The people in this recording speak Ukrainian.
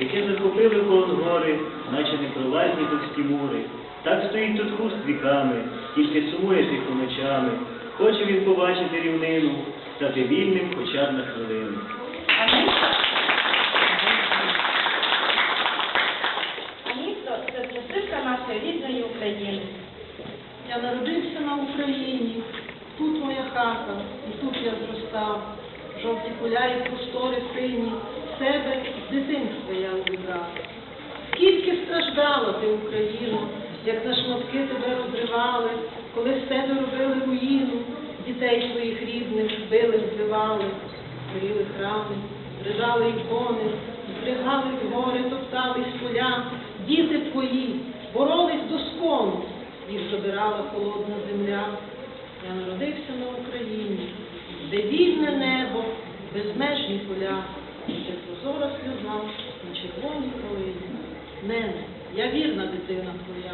яке захопили понад гори, наче непровазні товсті мури. Так стоїть тут хуст віками, тільки сумує тихо ночами. Хоче він побачити рівнину, стати вільним хоча б на хвилину. А місто це частинка нашої рідної України. Я народився на Україні, тут моя хата, і тут я зростав. Жовті поля і простори сині, дитинства я обідрав. Скільки страждала ти, Україно, як на шматки тебе розривали, коли з тебе робили руїну, дітей своїх рідних били, вбивали, горіли храми, рижали ікони, збригали в гори, топтались поля, діти твої боролись до скону, їх забирала холодна земля. Я народився на Україні, де вільне небо, безмежні поля, прозора сльоза на червоній калині. Мене, я вірна дитина твоя,